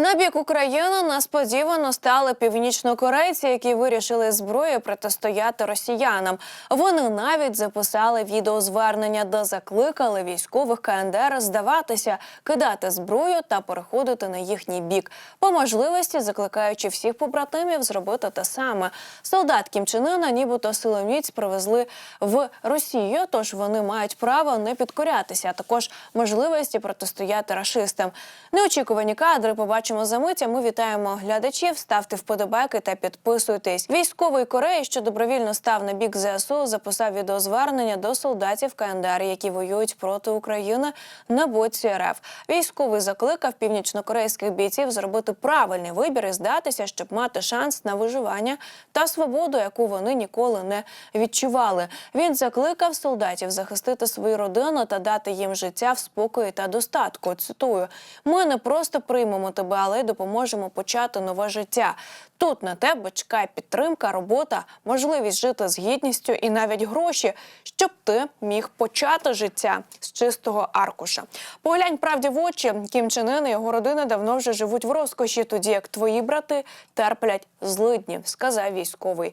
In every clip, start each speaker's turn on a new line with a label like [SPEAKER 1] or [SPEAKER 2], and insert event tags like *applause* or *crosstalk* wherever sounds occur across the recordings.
[SPEAKER 1] На бік України несподівано стали північнокорейці, які вирішили зброєю протистояти росіянам. Вони навіть записали відеозвернення, де закликали військових КНДР здаватися, кидати зброю та переходити на їхній бік. По можливості закликаючи всіх побратимів зробити те саме. Солдат Кім Чен Ына нібито силоміць привезли в Росію, тож вони мають право не підкорятися, а також можливості протистояти рашистам. Неочікувані кадри побачимо за мить. а Ми вітаємо глядачів. Ставте вподобайки та підписуйтесь. Військовий Кореї, що добровільно став на бік ЗСУ, записав відеозвернення до солдатів КНДР, які воюють проти України на боці РФ. Військовий закликав північнокорейських бійців зробити правильний вибір і здатися, щоб мати шанс на виживання та свободу, яку вони ніколи не відчували. Він закликав солдатів захистити свою родину та дати їм життя в спокої та достатку. Цитую: ми не просто приймемо тебе, але й допоможемо почати нове життя. Тут на тебе чекає підтримка, робота, можливість жити з гідністю і навіть гроші, щоб ти міг почати життя з чистого аркуша. Поглянь правді в очі. Кім Чен Ын і його родина давно вже живуть в розкоші, тоді як твої брати терплять злидні, сказав військовий.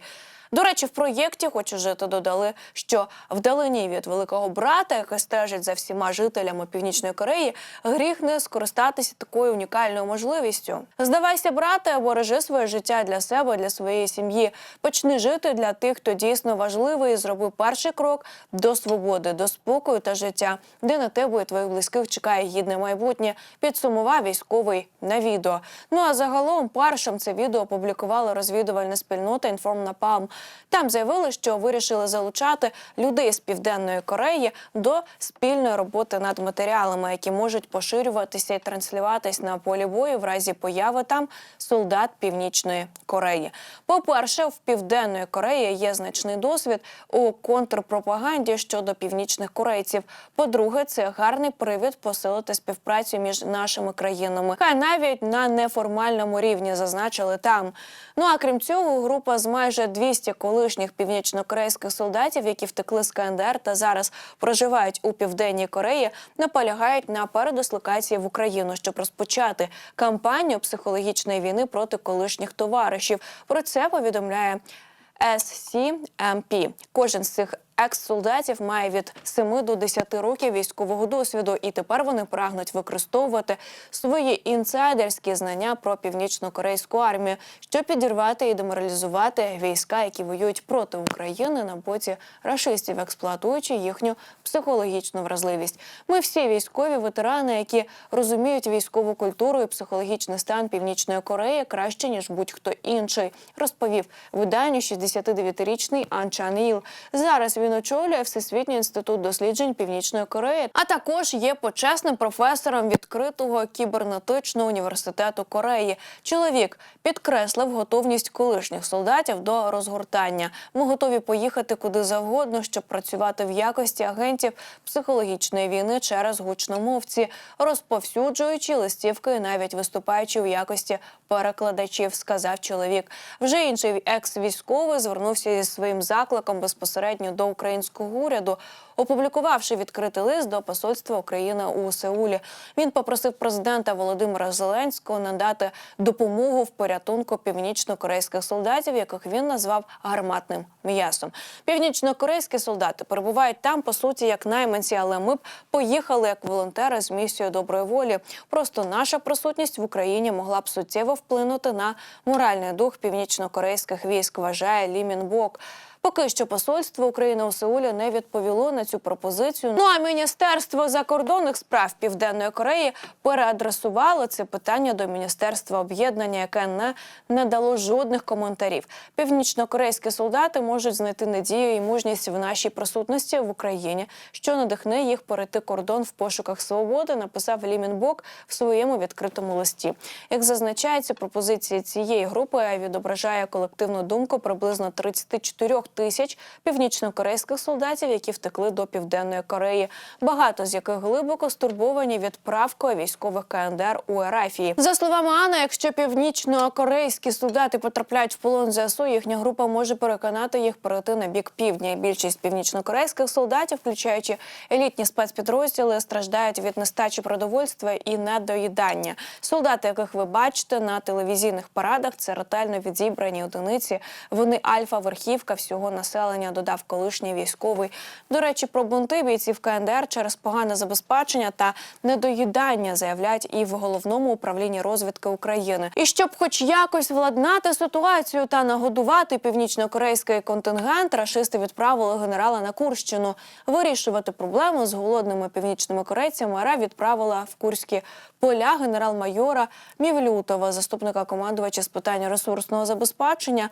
[SPEAKER 1] До речі, в проєкті «Хочу жити» додали, що вдалині від великого брата, який стежить за всіма жителями Північної Кореї, гріх не скористатися такою унікальною можливістю. Здавайся, брате, або режи своє життя для себе, для своєї сім'ї. Почни жити для тих, хто дійсно важливий, і зроби перший крок до свободи, до спокою та життя, де на тебе і твоїх близьких чекає гідне майбутнє. Підсумував військовий на відео. Ну а загалом першим це відео опублікувала розвідувальна спільнота «Інформнапалм». Там заявили, що вирішили залучати людей з південної Кореї до спільної роботи над матеріалами, які можуть поширюватися і транслюватись на полі бою в разі появи там солдат Північної Кореї. По-перше, в південної Кореї є значний досвід у контрпропаганді щодо північних корейців. По-друге, це гарний привід посилити співпрацю між нашими країнами. Хай навіть на неформальному рівні зазначили там. Ну а крім цього, група з майже 200 колишніх північнокорейських солдатів, які втекли з КНДР та зараз проживають у південній Кореї, наполягають на передислокації в Україну, щоб розпочати кампанію психологічної війни проти колишніх товаришів. Про це повідомляє SCMP. Кожен з цих екс-солдатів має від 7 до 10 років військового досвіду, і тепер вони прагнуть використовувати свої інсайдерські знання про північно-корейську армію, щоб підірвати і деморалізувати війська, які воюють проти України на боці рашистів, експлуатуючи їхню психологічну вразливість. Ми всі військові ветерани, які розуміють військову культуру і психологічний стан Північної Кореї краще ніж будь-хто інший, розповів виданню 69-річний Ан Чан Іл. Зараз він очолює Всесвітній інститут досліджень Північної Кореї, а також є почесним професором відкритого кібернетичного університету Кореї. Чоловік підкреслив готовність колишніх солдатів до розгортання. Ми готові поїхати куди завгодно, щоб працювати в якості агентів психологічної війни через гучномовці, розповсюджуючи листівки навіть виступаючи у якості перекладачів, сказав чоловік. Вже інший екс-військовий звернувся зі своїм закликом безпосередньо до українського уряду, опублікувавши відкритий лист до посольства України у Сеулі. Він попросив президента Володимира Зеленського надати допомогу в порятунку північно-корейських солдатів, яких він назвав гарматним м'ясом. Північно-корейські солдати перебувають там по суті як найманці, але ми б поїхали як волонтери з місією доброї волі. Просто наша присутність в Україні могла б суттєво вплинути на моральний дух північно-корейських військ. Вважає Лі Мінбок. Поки що посольство України у Сеулі не відповіло на цю пропозицію. Ну а міністерство закордонних справ Південної Кореї переадресувало це питання до міністерства об'єднання, яке не надало жодних коментарів. Північно-корейські солдати можуть знайти надію і мужність в нашій присутності в Україні, що надихне їх перейти кордон в пошуках свободи. Написав Лі Мінбок в своєму відкритому листі. Як зазначається, пропозиція цієї групи відображає колективну думку приблизно 34 тисяч північно-корейських солдатів, які втекли до південної Кореї, багато з яких глибоко стурбовані відправкою військових КНДР у Ерефії. За словами Анни, якщо північно-корейські солдати потрапляють в полон ЗСУ, їхня група може переконати їх перейти на бік півдня. Більшість північно-корейських солдатів, включаючи елітні спецпідрозділи, страждають від нестачі продовольства і недоїдання. Солдати, яких ви бачите на телевізійних парадах, це ретельно відзібрані одиниці. Вони альфа-верхівка всього населення, додав колишній військовий. До речі, про бунти бійців КНДР через погане забезпечення та недоїдання заявляють і в головному управлінні розвідки України. І щоб, хоч якось владнати ситуацію та нагодувати північно-корейський контингент, рашисти відправили генерала на Курщину. Вирішувати проблему з голодними північними корейцями РФ відправила в Курські поля генерал-майора Мівлютова, заступника командувача з питань ресурсного забезпечення.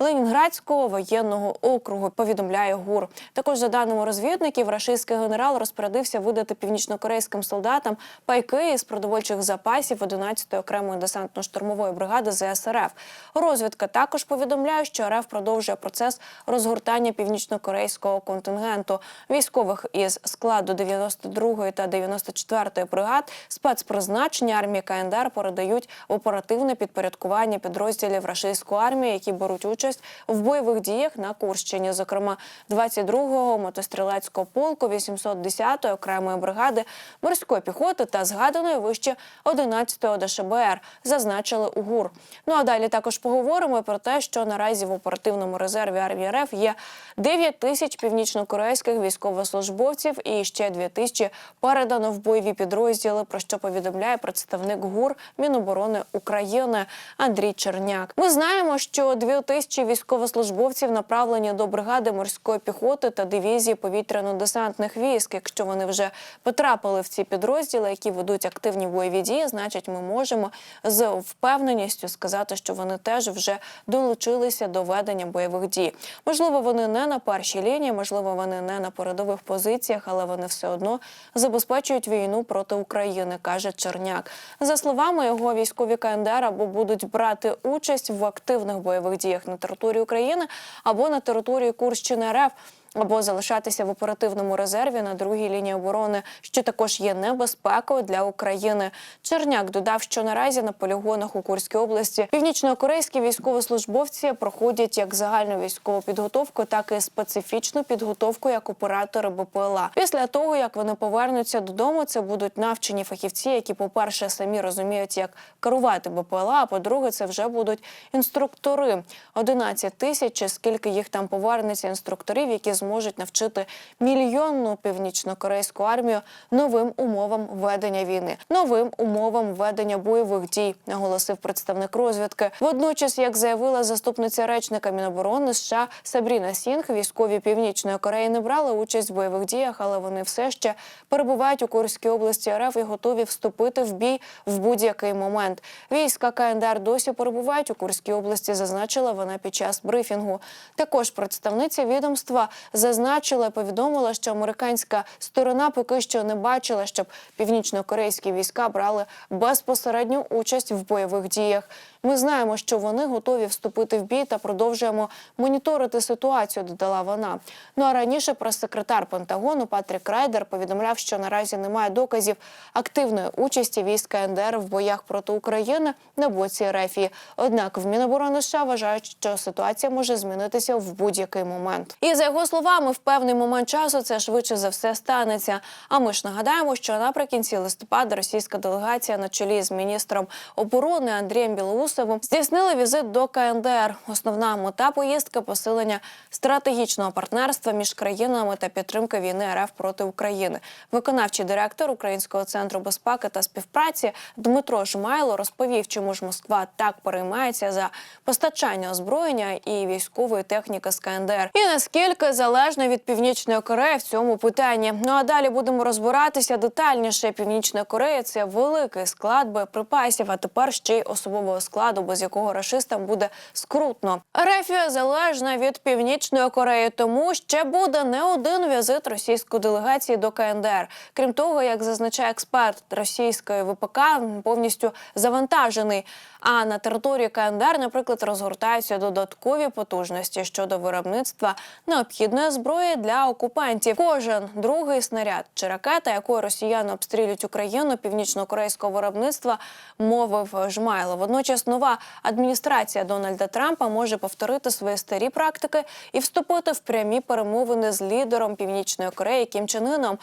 [SPEAKER 1] Ленінградського воєнного округу повідомляє ГУР. Також за даними розвідників, рашистський генерал розпорядився видати північнокорейським солдатам пайки із продовольчих запасів 11-ї окремої десантно-штурмової бригади ЗСРФ. Розвідка також повідомляє, що РФ продовжує процес розгортання північнокорейського контингенту військових із складу 92-ї та 94-ї бригад спецпризначення армії КНДР передають в оперативне підпорядкування підрозділів рашистської армії, які беруть участь в бойових діях на Курщині, зокрема 22-го мотострілецького полку, 810-ї окремої бригади морської піхоти та згаданої вище 11-го ДШБР, зазначили у ГУР. Ну а далі також поговоримо про те, що наразі в оперативному резерві армії РФ є 9 тисяч північнокорейських військовослужбовців і ще 2 тисячі передано в бойові підрозділи. Про що повідомляє представник ГУР Міноборони України Андрій Черняк. Ми знаємо, що 2 тисячі військовослужбовців направлені до бригади морської піхоти та дивізії повітряно-десантних військ. Якщо вони вже потрапили в ці підрозділи, які ведуть активні бойові дії, значить, ми можемо з впевненістю сказати, що вони теж вже долучилися до ведення бойових дій. Можливо, вони не на першій лінії, можливо, вони не на передових позиціях, але вони все одно забезпечують війну проти України, каже Черняк. За словами його, військові КНДР або будуть брати участь в активних бойових діях на території України або на території Курщини РФ. Або залишатися в оперативному резерві на другій лінії оборони, що також є небезпекою для України. Черняк додав, що наразі на полігонах у Курській області північно-корейські військовослужбовці проходять як загальну військову підготовку, так і специфічну підготовку як оператори БПЛА. Після того як вони повернуться додому, це будуть навчені фахівці, які, по-перше, самі розуміють, як керувати БПЛА. А по-друге, це вже будуть інструктори. 11 тисяч, скільки їх там повернеться інструкторів, які зможуть навчити мільйонну північно-корейську армію новим умовам ведення війни, новим умовам ведення бойових дій, наголосив представник розвідки. Водночас, як заявила заступниця речника Міноборони США Сабріна Сінг, військові північної Кореї не брали участь в бойових діях, але вони все ще перебувають у Курській області РФ і готові вступити в бій в будь-який момент. Війська КНДР досі перебувають у Курській області, зазначила вона під час брифінгу. Також представниця відомства зазначила повідомила, що американська сторона поки що не бачила, щоб північно-корейські війська брали безпосередню участь в бойових діях. Ми знаємо, що вони готові вступити в бій та продовжуємо моніторити ситуацію. Додала вона. Ну а раніше прес-секретар Пентагону Патрік Райдер повідомляв, що наразі немає доказів активної участі військ КНДР в боях проти України на боці Рефії. Однак в Міноборони США вважають, що ситуація може змінитися в будь-який момент. І за його словами, в певний момент часу це швидше за все станеться. А ми ж нагадаємо, що наприкінці листопада російська делегація на чолі з міністром оборони Андрієм Білоусовим здійснила візит до КНДР. Основна мета поїздки посилення стратегічного партнерства між країнами та підтримка війни РФ проти України. Виконавчий директор Українського центру безпеки та співпраці Дмитро Жмайло розповів, чому ж Москва так переймається за постачання озброєння і військової техніки з КНДР, і наскільки залежно від північної Кореї в цьому питанні. Ну а далі будемо розбиратися детальніше. Північна Корея це великий склад боєприпасів, а тепер ще й особового складу, без якого рашистам буде скрутно. Рефія залежна від північної Кореї, тому ще буде не один візит російської делегації до КНДР. Крім того, як зазначає експерт російської ВПК, повністю завантажений. А на території КНДР, наприклад, розгортаються додаткові потужності щодо виробництва необхідної не зброї для окупантів. Кожен другий снаряд чи ракета, якою росіяни обстрілюють Україну північно-корейського виробництва, мовив Жмайло. Водночас нова адміністрація Дональда Трампа може повторити свої старі практики і вступити в прямі перемовини з лідером Північної Кореї Кім Чен Іном.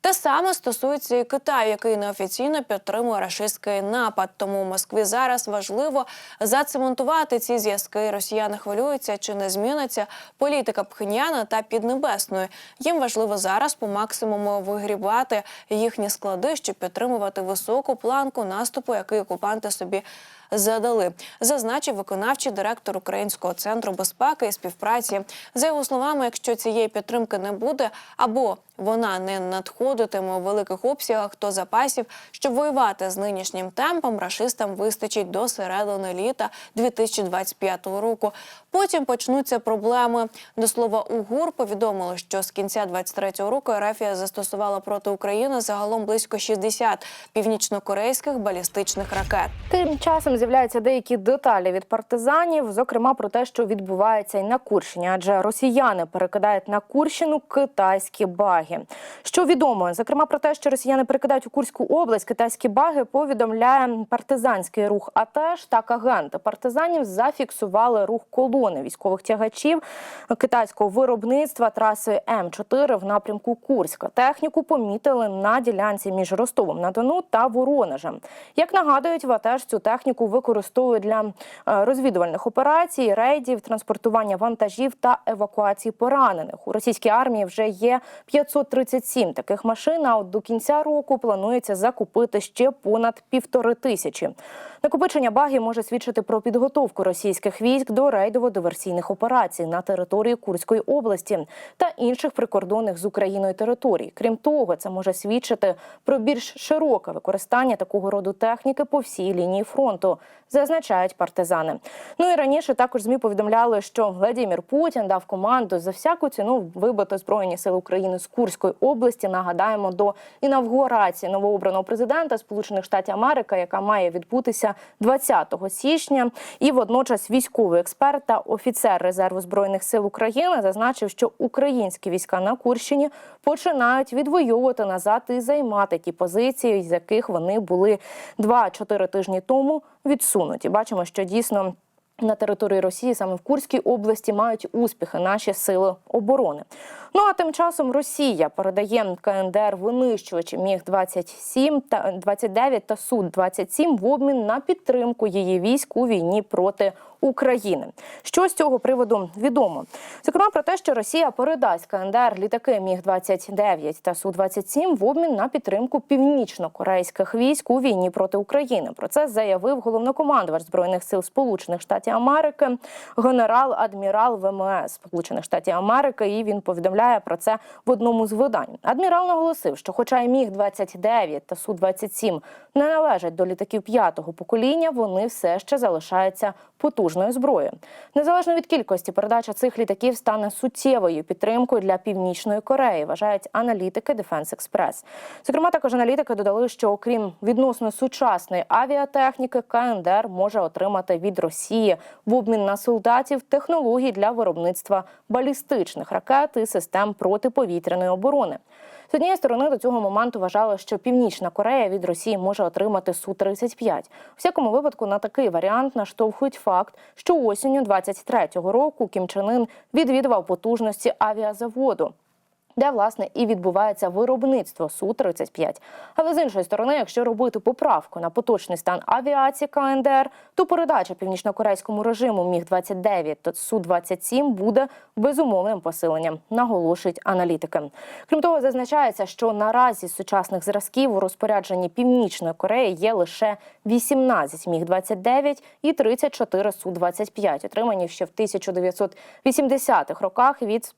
[SPEAKER 1] Те саме стосується і Китаю, який неофіційно підтримує рашистський напад. Тому Москві зараз важливо зацементувати ці зв'язки. Росіяни хвилюються, чи не зміниться політика Пхеньяна та Піднебесної. Їм важливо зараз по максимуму вигрібати їхні склади, щоб підтримувати високу планку наступу, який окупанти собі задали, зазначив виконавчий директор Українського центру безпеки і співпраці. За його словами, якщо цієї підтримки не буде, або вона не надходитиме у великих обсягах, то запасів, щоб воювати з нинішнім темпом, рашистам вистачить до середини літа 2025 року. Потім почнуться проблеми. До слова, УГУР повідомили, що з кінця 23-го року Рафія застосувала проти України загалом близько 60 північнокорейських балістичних ракет.
[SPEAKER 2] Тим часом з'являються деякі деталі від партизанів, зокрема про те, що відбувається і на Курщині, адже росіяни перекидають на Курщину китайські баги. Що відомо, зокрема про те, що росіяни перекидають у Курську область китайські баги, повідомляє партизанський рух. А теж так агенти партизанів зафіксували рух колони військових тягачів китайського виробництва трасою М4 в напрямку Курська. Техніку помітили на ділянці між Ростовом на Дону та Воронежем. Як нагадують, ВАТЕЖ цю техніку використовують для е, розвідувальних операцій, рейдів, транспортування вантажів та евакуації поранених. У російській армії вже є 537 таких машин. А от до кінця року планується закупити ще понад півтори тисячі. Накопичення багів може свідчити про підготовку російських військ до рейдово-диверсійних операцій на території Курської області та інших прикордонних з Україною територій. Крім того, це може свідчити про більш широке використання такого роду техніки по всій лінії фронту, зазначають партизани. Ну і раніше також змі повідомляли, що Владимир Путін дав команду за всяку ціну вибити збройні сили України з Курської області. Нагадаємо до інавгурації новообраного президента Сполучених Штатів Америки, яка має відбутися 20 січня. І водночас військовий експерт та офіцер резерву збройних сил України зазначив, що українські війська на Курщині починають відвоювати назад і займати ті позиції, з яких вони були 2-4 тижні тому відсунуті. Бачимо, що дійсно. На території Росії саме в Курській області мають успіхи наші сили оборони. Ну а тим часом Росія передає КНДР винищувачі міг 27 та 29 та Суд 27 в обмін на підтримку її військ у війні проти України. Що з цього приводу відомо? Зокрема, про те, що Росія передасть КНДР літаки міг 29 та Су 27 в обмін на підтримку північно-корейських військ у війні проти України. Про це заявив головнокомандувач збройних сил Сполучених Штатів Америки, генерал-адмірал ВМС Сполучених Штатів Америки. І він повідомляє про це в одному з видань. Адмірал наголосив, що, хоча й міг 29 та Су 27 не належать до літаків п'ятого покоління, вони все ще залишаються потужною зброєю. Незалежно від кількості, передача цих літаків стане суттєвою підтримкою для північної Кореї, вважають аналітики Defense Express. Зокрема, також аналітики додали, що окрім відносно сучасної авіатехніки, КНДР може отримати від Росії в обмін на солдатів технологій для виробництва балістичних ракет і систем протиповітряної оборони. З однієї сторони до цього моменту вважали, що Північна Корея від Росії може отримати су 35 У всякому випадку на такий варіант наштовхують факт, що осінню 23-го року Кім Чен Ын відвідував потужності авіазаводу. Де власне і відбувається виробництво су 35 Але з іншої сторони, якщо робити поправку на поточний стан авіації КНДР, то передача північнокорейському режиму міг 29 та су 27 буде безумовним посиленням, наголошують аналітики. Крім того, зазначається, що наразі з сучасних зразків у розпорядженні Північної Кореї є лише 18 міг 29 і 34 су 25 отримані ще в 1980-х роках від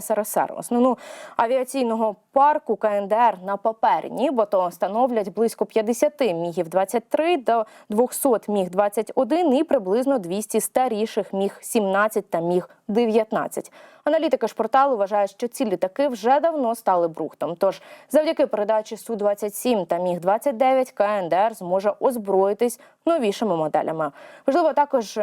[SPEAKER 2] СРСР. Основну авіаційного парку КНДР на папері нібито становлять близько 50 мігів 23 до 200 міг 21 і приблизно 200 старіших міг 17 та міг 19. Аналітики ж порталу вважають, що ці літаки вже давно стали брухтом. Тож завдяки передачі су 27 та міг 29 КНДР зможе озброїтись новішими моделями. Важливо також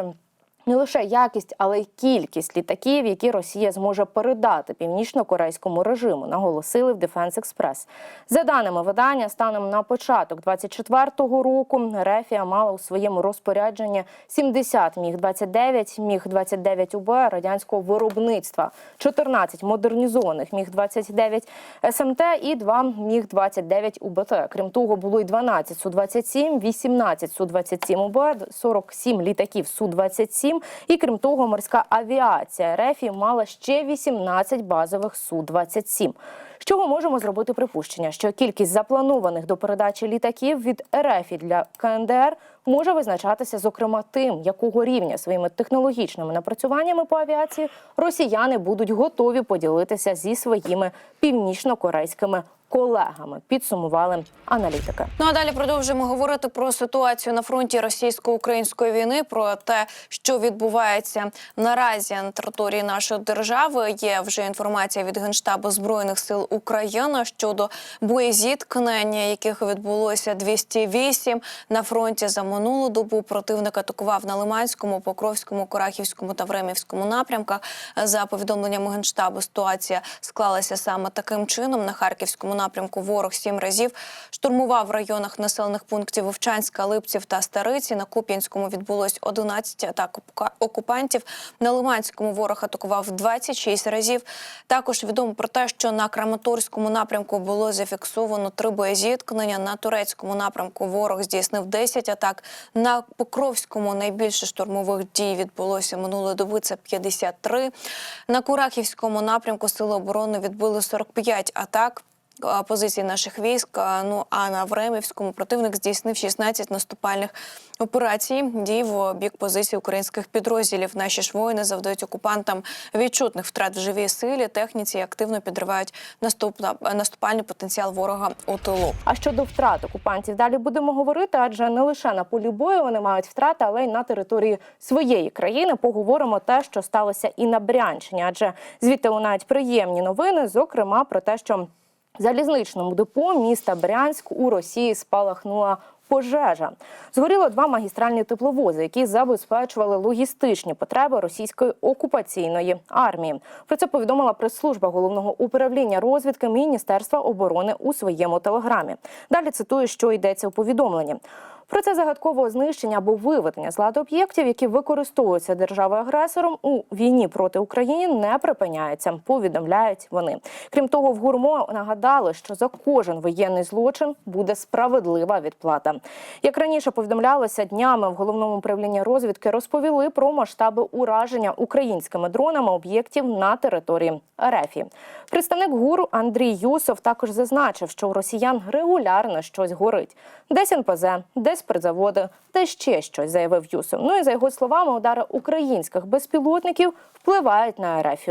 [SPEAKER 2] не лише якість, але й кількість літаків, які Росія зможе передати північно-корейському режиму, наголосили в Дефенс Експрес За даними видання, станом на початок 24-го року Рефія мала у своєму розпорядженні 70 міг 29 міг 29 УБ радянського виробництва, 14 модернізованих міг 29 СМТ і 2 міг 29 УБТ. Крім того, було й 12 Су-27, 18 Су-27 УБ, 47 літаків Су-27, 7. І крім того, морська авіація РФ мала ще 18 базових Су-27. З чого можемо зробити припущення, що кількість запланованих до передачі літаків від РФ для КНДР може визначатися зокрема тим, якого рівня своїми технологічними напрацюваннями по авіації росіяни будуть готові поділитися зі своїми північно-корейськими колегами. Підсумували аналітики.
[SPEAKER 1] Ну а далі продовжуємо говорити про ситуацію на фронті російсько-української війни, про те, що відбувається наразі на території нашої держави. Є вже інформація від генштабу збройних сил України щодо боєзіткнення, яких відбулося 208 на фронті за минулу добу. Противник атакував на Лиманському, Покровському, Корахівському та Времівському напрямках. За повідомленнями генштабу, ситуація склалася саме таким чином. На харківському напрямку ворог сім разів штурмував в районах населених пунктів Вовчанська, Липців та Стариці. На Куп'янському відбулось 11 атак окупантів. На Лиманському ворог атакував 26 разів. Також відомо про те, що на Краматорському напрямку було зафіксовано три боєзіткнення. На турецькому напрямку ворог здійснив 10 атак. На Покровському найбільше штурмових дій відбулося минулої доби. Це 53. На Курахівському напрямку сили оборони відбили 45 атак позицій наших військ. Ну а на Времівському противник здійснив 16 наступальних операцій. Дій в бік позицій українських підрозділів. Наші ж воїни завдають окупантам відчутних втрат в живій силі, техніці і активно підривають наступна наступальний потенціал ворога у тилу.
[SPEAKER 2] А щодо втрат окупантів, далі будемо говорити, адже не лише на полі бою вони мають втрати, але й на території своєї країни. Поговоримо те, що сталося і на Брянщині, адже звідти лунають приємні новини, зокрема про те, що залізничному депо міста Брянськ у Росії спалахнула. Пожежа згоріло два магістральні тепловози, які забезпечували логістичні потреби російської окупаційної армії. Про це повідомила прес-служба головного управління розвідки Міністерства оборони у своєму телеграмі. Далі цитую, що йдеться у повідомленні. Про це загадкового знищення або виведення з ладу об'єктів, які використовуються державою агресором у війні проти України, не припиняється. Повідомляють вони. Крім того, в гурмо нагадали, що за кожен воєнний злочин буде справедлива відплата. Як раніше повідомлялося днями в головному управлінні розвідки, розповіли про масштаби ураження українськими дронами об'єктів на території РФ. Представник ГУР Андрій Юсов також зазначив, що у росіян регулярно щось горить. Десь НПЗ, десь спиртзаводи, та ще щось, заявив Юсов. Ну і за його словами, удари українських безпілотників впливають на РФ.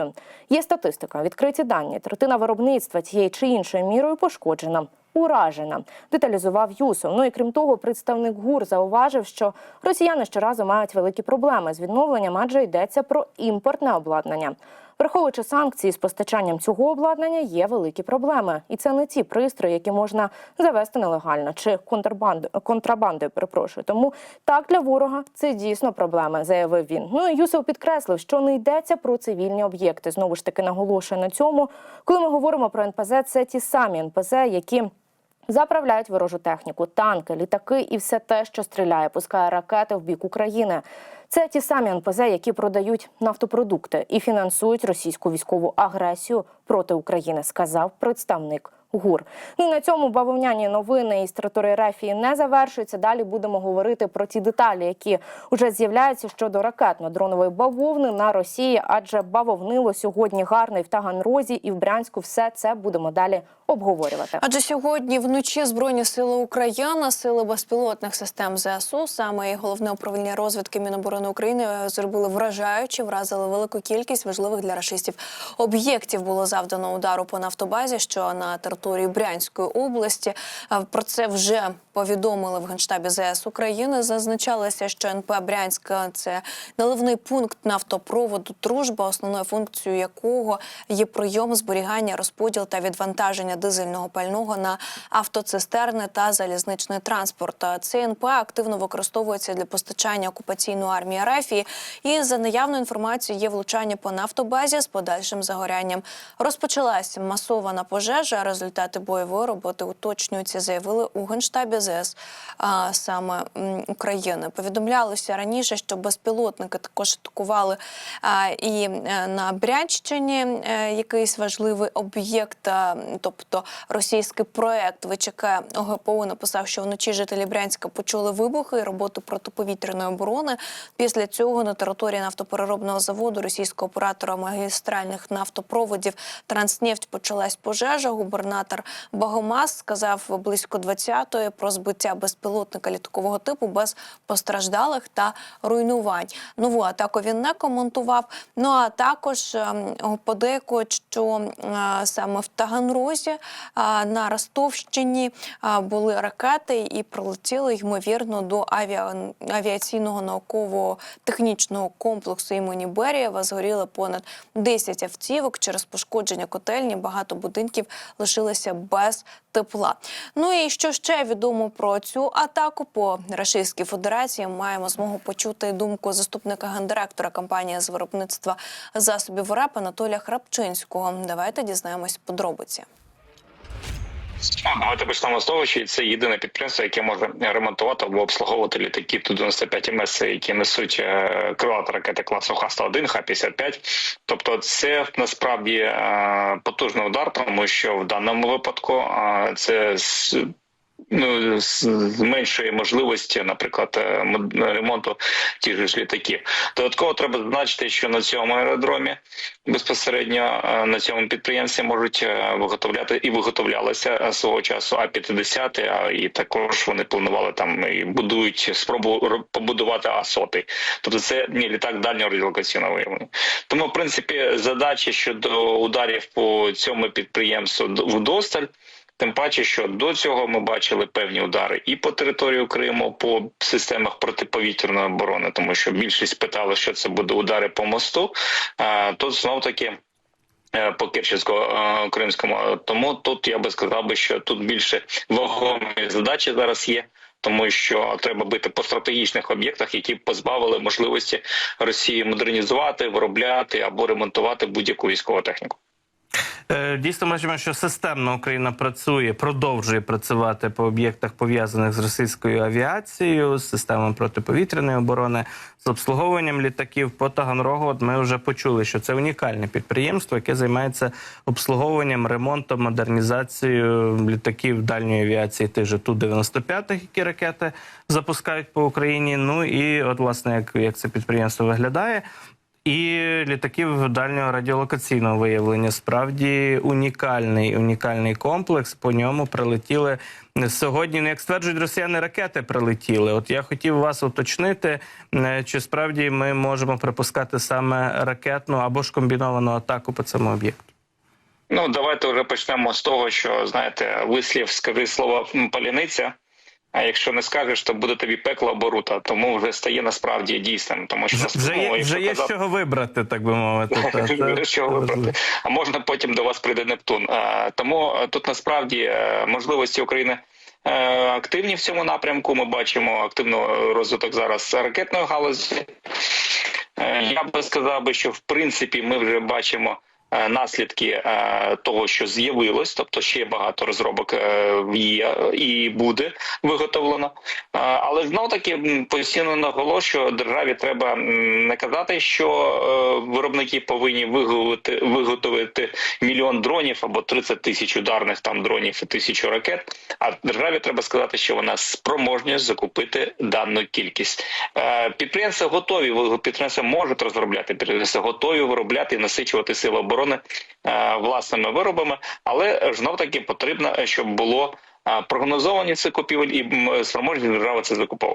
[SPEAKER 2] Є статистика, відкриті дані. Третина виробництва тієї чи іншою мірою пошкоджена. Уражена, деталізував Юсов. Ну і крім того, представник ГУР зауважив, що росіяни щоразу мають великі проблеми з відновленням, адже йдеться про імпортне обладнання. Враховуючи санкції з постачанням цього обладнання, є великі проблеми, і це не ті пристрої, які можна завести нелегально чи контрабанду контрабандою. Перепрошую. Тому так для ворога це дійсно проблеми, заявив він. Ну і Юсов підкреслив, що не йдеться про цивільні об'єкти. Знову ж таки наголошує на цьому. Коли ми говоримо про НПЗ, це ті самі НПЗ, які Заправляють ворожу техніку, танки, літаки і все те, що стріляє, пускає ракети в бік України. Це ті самі НПЗ, які продають нафтопродукти і фінансують російську військову агресію проти України, сказав представник ГУР. Ну на цьому бавовняні новини із території Рефії не завершуються. Далі будемо говорити про ті деталі, які вже з'являються щодо ракетно-дронової бавовни на Росії, адже бавовнило сьогодні гарно і в Таганрозі, і в Брянську. Все це будемо далі обговорювати.
[SPEAKER 1] Адже сьогодні вночі збройні сили України, сили безпілотних систем ЗСУ, саме і головне управління розвідки Міноборони України зробили вражаючи, вразили велику кількість важливих для рашистів об'єктів. Було завдано удару по нафтобазі, що на території Брянської області. Про це вже повідомили в генштабі ЗС України, зазначалося, що НП Брянська це наливний пункт нафтопроводу Дружба, основною функцією якого є прийом, зберігання, розподіл та відвантаження дизельного пального на автоцистерни та залізничний транспорт. Цей НП активно використовується для постачання окупаційної армії Арафії. І за наявною інформацією є влучання по нафтобазі з подальшим загорянням. Розпочалася масована пожежа. Результати бойової роботи уточнюються, заявили у генштабі ЗС а, саме України. Повідомлялося раніше, що безпілотники також атакували а, і е, на Брянщині е, якийсь важливий об'єкт, тобто російський проект ВЧК ОГПУ написав, що вночі жителі Брянська почули вибухи і роботу протиповітряної оборони. Після цього на території нафтопереробного заводу російського оператора магістральних нафтопроводів Транснефть почалась пожежа. Губернатор Багомаз сказав близько 20-ї про збиття безпілотника літакового типу без постраждалих та руйнувань. Нову атаку він не коментував. Ну а також ем, подейкують, що е, саме в Таганрозі е, на Ростовщині е, були ракети і прилетіли ймовірно до авіа... авіаційного наукового технічного комплексу імені Берієва. Згоріли понад 10 автівок через пошкодження котельні. Багато будинків лишилися без тепла. Ну і що ще відомо про цю атаку по Російській Федерації? Маємо змогу почути думку заступника гендиректора компанії з виробництва засобів РЕП Анатолія Храпчинського. Давайте дізнаємось подробиці.
[SPEAKER 3] Давайте почнемо з того, це єдине підприємство, яке може ремонтувати або обслуговувати літаки Ту-95 МС, які несуть е, ракети класу Х-101, Х-55. Тобто, це насправді е, потужний удар, тому що в даному випадку е, це ну, зменшує можливості, наприклад, е, ремонту тих ж літаків. Додатково треба зазначити, що на цьому аеродромі безпосередньо е, на цьому підприємстві можуть е, виготовляти і виготовлялися свого часу А-50, а і також вони планували там і будують спробу побудувати А-100. Тобто це не літак дальнього радіолокаційного виявлення. Тому, в принципі, задачі щодо ударів по цьому підприємству вдосталь. Тим паче, що до цього ми бачили певні удари і по території Криму, по системах протиповітряної оборони, тому що більшість питали, що це буде удари по мосту. Тут знов таки. е, По Керченсько кримському тому тут я би сказав би, що тут більше вагомі задачі зараз є, тому що треба бити по стратегічних об'єктах, які позбавили можливості Росії модернізувати, виробляти або ремонтувати будь-яку військову техніку.
[SPEAKER 4] Е, Дійсно, бачимо, що системно Україна працює, продовжує працювати по об'єктах пов'язаних з російською авіацією, з системами протиповітряної оборони, з обслуговуванням літаків по Таганрогу. От ми вже почули, що це унікальне підприємство, яке займається обслуговуванням, ремонтом, модернізацією літаків дальньої авіації, тих же ту 95 які ракети запускають по Україні. Ну і от власне, як, як це підприємство виглядає. І літаків дальнього радіолокаційного виявлення справді унікальний унікальний комплекс. По ньому прилетіли сьогодні. Ну, як стверджують росіяни, ракети прилетіли. От я хотів вас уточнити, е, чи справді ми можемо припускати саме ракетну або ж комбіновану атаку по цьому об'єкту.
[SPEAKER 3] Ну, давайте вже почнемо з того, що знаєте, вислів скажи слово паляниця. А якщо не скажеш, то буде тобі пекло або рута. Тому вже стає насправді дійсним. Тому що
[SPEAKER 4] Вже є, вже є з чого вибрати, так би мовити. *laughs*
[SPEAKER 3] З чого вибрати. А можна потім до вас прийде Нептун. Тому тут насправді е, можливості України. е, Активні в цьому напрямку. Ми бачимо активно е, розвиток зараз ракетної галузі. Е, Я би сказав що в принципі ми вже бачимо наслідки е, того, що з'явилось, тобто ще багато розробок е, є і буде виготовлено. Е, Але знов таки постійно наголошую, державі треба не казати, що е, виробники повинні виготовити, виготовити мільйон дронів або 30 тисяч ударних там дронів і тисячу ракет. А державі треба сказати, що вона спроможна закупити дану кількість. Е, Підприємства готові, підприємства можуть розробляти, підприємства готові виробляти і насичувати сили оборони е, власними виробами, але знов таки потрібно, щоб було прогнозовані прогнозовані купівель і м, спроможність держави це закуповувати.